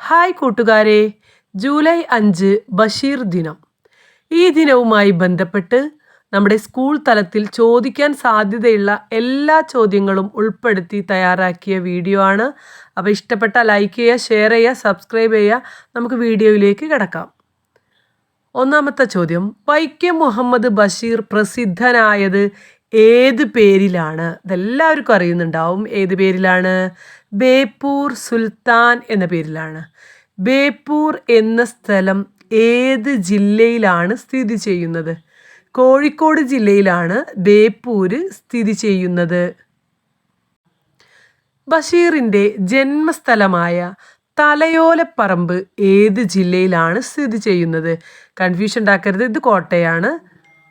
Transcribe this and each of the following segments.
Hi കൂട്ടുകാരെ. July അഞ്ച് ബഷീർ ദിനം. ഈ ദിനവുമായി ബന്ധപ്പെട്ട് നമ്മുടെ സ്കൂൾ തലത്തിൽ ചോദിക്കാൻ സാധ്യതയുള്ള എല്ലാ ചോദ്യങ്ങളും ഉൾപ്പെടുത്തി തയ്യാറാക്കിയ വീഡിയോ ആണ്. അപ്പോൾ ഇഷ്ടപ്പെട്ട ലൈക്ക് ചെയ്യുക ഷെയർ ചെയ്യുക സബ്സ്ക്രൈബ് ചെയ്യുക. നമുക്ക് വീഡിയോയിലേക്ക് കിടക്കാം. ഒന്നാമത്തെ ചോദ്യം വൈക്കം മുഹമ്മദ് ബഷീർ പ്രസിദ്ധനായത് ഏത് പേരിലാണ്? ഇതെല്ലാവർക്കും അറിയുന്നുണ്ടാവും. ഏത് പേരിലാണ്? ബേപ്പൂർ സുൽത്താൻ എന്ന പേരിലാണ്. ബേപ്പൂർ എന്ന സ്ഥലം ഏത് ജില്ലയിലാണ് സ്ഥിതി ചെയ്യുന്നത്? കോഴിക്കോട് ജില്ലയിലാണ് ബേപ്പൂര് സ്ഥിതി ചെയ്യുന്നത്. ബഷീറിന്റെ ജന്മസ്ഥലമായ തലയോലപ്പറമ്പ് ഏത് ജില്ലയിലാണ് സ്ഥിതി ചെയ്യുന്നത്? കൺഫ്യൂഷൻ ഉണ്ടാക്കരുത്. ഇത് കോട്ടയാണ്.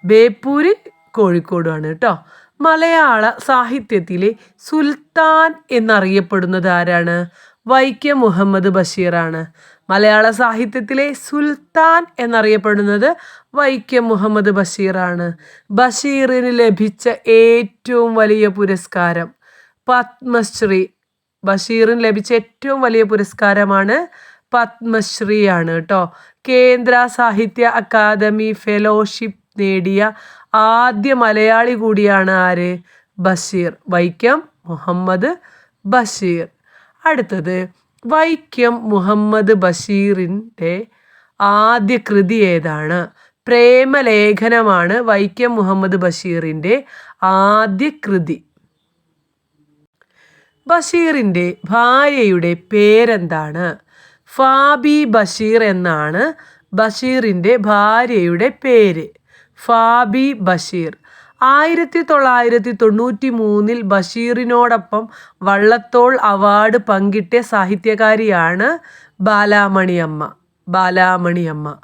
ബേപ്പൂര് കോഴിക്കോടുമാണ് കേട്ടോ. മലയാള സാഹിത്യത്തിലെ സുൽത്താൻ എന്നറിയപ്പെടുന്നത് ആരാണ്? വൈക്കം മുഹമ്മദ് ബഷീറാണ്. മലയാള സാഹിത്യത്തിലെ സുൽത്താൻ എന്നറിയപ്പെടുന്നത് വൈക്കം മുഹമ്മദ് ബഷീറാണ്. ബഷീറിന് ലഭിച്ച ഏറ്റവും വലിയ പുരസ്കാരം പത്മശ്രീ. ബഷീറിന് ലഭിച്ച ഏറ്റവും വലിയ പുരസ്കാരമാണ് പത്മശ്രീയാണ് കേട്ടോ. കേന്ദ്ര സാഹിത്യ അക്കാദമി ഫെലോഷിപ്പ് നേടിയ ആദ്യ മലയാളി കൂടിയാണ് ആര്? ബഷീർ. വൈക്കം മുഹമ്മദ് ബഷീർ. അടുത്തത് വൈക്കം മുഹമ്മദ് ബഷീറിന്റെ ആദ്യ കൃതി ഏതാണ്? പ്രേമലേഖനമാണ് വൈക്കം മുഹമ്മദ് ബഷീറിന്റെ ആദ്യ കൃതി. ബഷീറിന്റെ ഭാര്യയുടെ പേരെന്താണ്? ഫാബി ബഷീർ എന്നാണ് ബഷീറിന്റെ ഭാര്യയുടെ പേര്. ഫാബി ബഷീർ. ആയിരത്തി തൊള്ളായിരത്തി തൊണ്ണൂറ്റി മൂന്നിൽ ബഷീറിനോടൊപ്പം വള്ളത്തോൾ അവാർഡ് പങ്കിട്ട സാഹിത്യകാരിയാണ് ബാലാമണിയമ്മ. ബാലാമണിയമ്മ.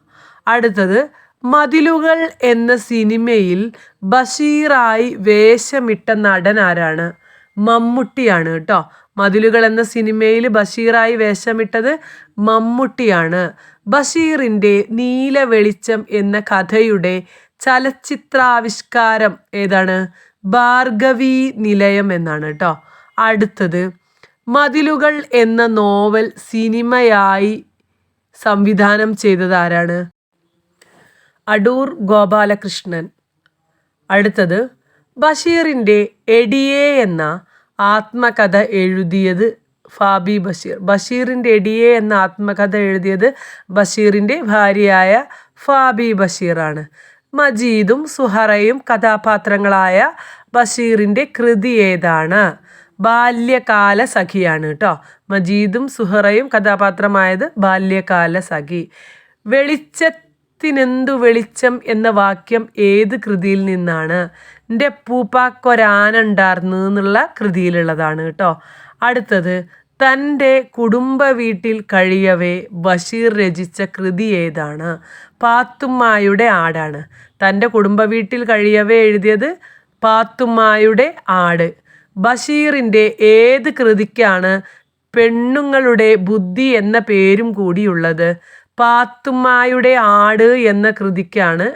അടുത്തത് മതിലുകൾ എന്ന സിനിമയിൽ ബഷീറായി വേഷമിട്ട നടൻ ആരാണ്? മമ്മൂട്ടിയാണ് കേട്ടോ. മതിലുകൾ എന്ന സിനിമയിൽ ബഷീറായി വേഷമിട്ടത് മമ്മൂട്ടിയാണ്. ബഷീറിന്റെ നീല വെളിച്ചം എന്ന കഥയുടെ ചലച്ചിത്രാവിഷ്കാരം ഏതാണ്? ഭാർഗവി നിലയം എന്നാണ് കേട്ടോ. അടുത്തത് മതിലുകൾ എന്ന നോവൽ സിനിമയായി സംവിധാനം ചെയ്തത് ആരാണ്? അടൂർ ഗോപാലകൃഷ്ണൻ. അടുത്തത് ബഷീറിന്റെ എഡിയെ എന്ന ആത്മകഥ എഴുതിയത് ഫാബി ബഷീർ. ബഷീറിന്റെ എഡിയെ എന്ന ആത്മകഥ എഴുതിയത് ബഷീറിന്റെ ഭാര്യയായ ഫാബി ബഷീറാണ്. മജീദും സുഹറയും കഥാപാത്രങ്ങളായ ബഷീറിന്റെ കൃതി ഏതാണ്? ബാല്യകാല സഖിയാണ് കേട്ടോ. മജീദും സുഹറയും കഥാപാത്രമായത് ബാല്യകാല സഖി. വെളിച്ചത്തിനെന്തു വെളിച്ചം എന്ന വാക്യം ഏത് കൃതിയിൽ നിന്നാണ്? എന്റെ പൂപ്പാക്കൊരാനുണ്ടാർന്നു എന്നുള്ള കൃതിയിലുള്ളതാണ് കേട്ടോ. അടുത്തത് തന്റെ കുടുംബ വീട്ടിൽ കഴിയവേ ബഷീർ രചിച്ച കൃതി ഏതാണ്? പാത്തുമ്മായുടെ ആടാണ്. തന്റെ കുടുംബ വീട്ടിൽ കഴിയവേ എഴുതിയത് പാത്തുമ്മായുടെ ആട്. ബഷീറിന്റെ ഏത് കൃതിക്കാണ് പെണ്ണുങ്ങളുടെ ബുദ്ധി എന്ന പേരും കൂടിയുള്ളത്? പാത്തുമ്മായുടെ ആട് എന്ന കൃതിക്കാണ്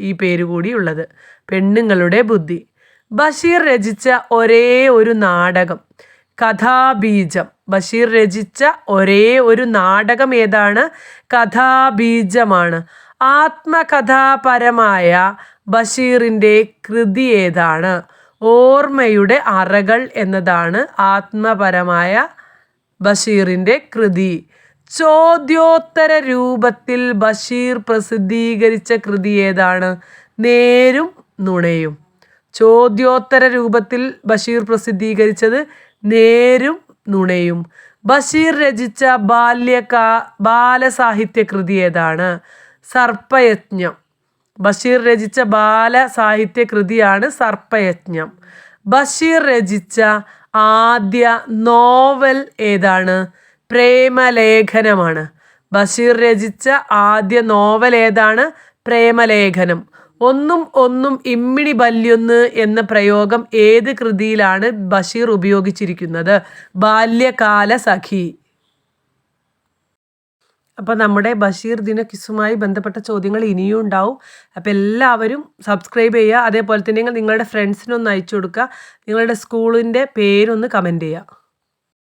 ഈ പേര് കൂടിയുള്ളത്. പെണ്ണുങ്ങളുടെ ബുദ്ധി. ബഷീർ രചിച്ച ഒരേ ഒരു നാടകം കഥാബീജം. ബഷീർ രചിച്ച ഒരേ ഒരു നാടകം ഏതാണ്? കഥാബീജമാണ്. ആത്മകഥാപരമായ ബഷീറിന്റെ കൃതി ഏതാണ്? ഓർമ്മയുടെ അറകൾ എന്നതാണ് ആത്മപരമായ ബഷീറിന്റെ കൃതി. ചോദ്യോത്തര രൂപത്തിൽ ബഷീർ പ്രസിദ്ധീകരിച്ച കൃതി ഏതാണ്? നേരും നുണയും. ചോദ്യോത്തര രൂപത്തിൽ ബഷീർ പ്രസിദ്ധീകരിച്ചത് നേരും നുണയും. ബഷീർ രചിച്ച ബാല്യകാ ബാലസാഹിത്യ കൃതി ഏതാണ്? സർപ്പയജ്ഞം. ബഷീർ രചിച്ച ബാല സാഹിത്യ കൃതിയാണ് സർപ്പയജ്ഞം. ബഷീർ രചിച്ച ആദ്യ നോവൽ ഏതാണ്? പ്രേമലേഖനമാണ്. ബഷീർ രചിച്ച ആദ്യ നോവൽ ഏതാണ്? പ്രേമലേഖനം. ഒന്നും ഒന്നും ഇമ്മിണി ബല്യൊന്ന് എന്ന പ്രയോഗം ഏത് കൃതിയിലാണ് ബഷീർ ഉപയോഗിച്ചിരിക്കുന്നത്? ബാല്യകാല സഖി. അപ്പോൾ നമ്മുടെ ബഷീർ ദിന കിസുമായി ബന്ധപ്പെട്ട ചോദ്യങ്ങൾ ഇനിയും ഉണ്ടാവും. അപ്പോൾ എല്ലാവരും സബ്സ്ക്രൈബ് ചെയ്യുക. അതേപോലെ തന്നെ നിങ്ങളുടെ ഫ്രണ്ട്സിനൊന്ന് അയച്ചു കൊടുക്കുക. നിങ്ങളുടെ സ്കൂളിന്റെ പേരൊന്ന് കമന്റ് ചെയ്യുക.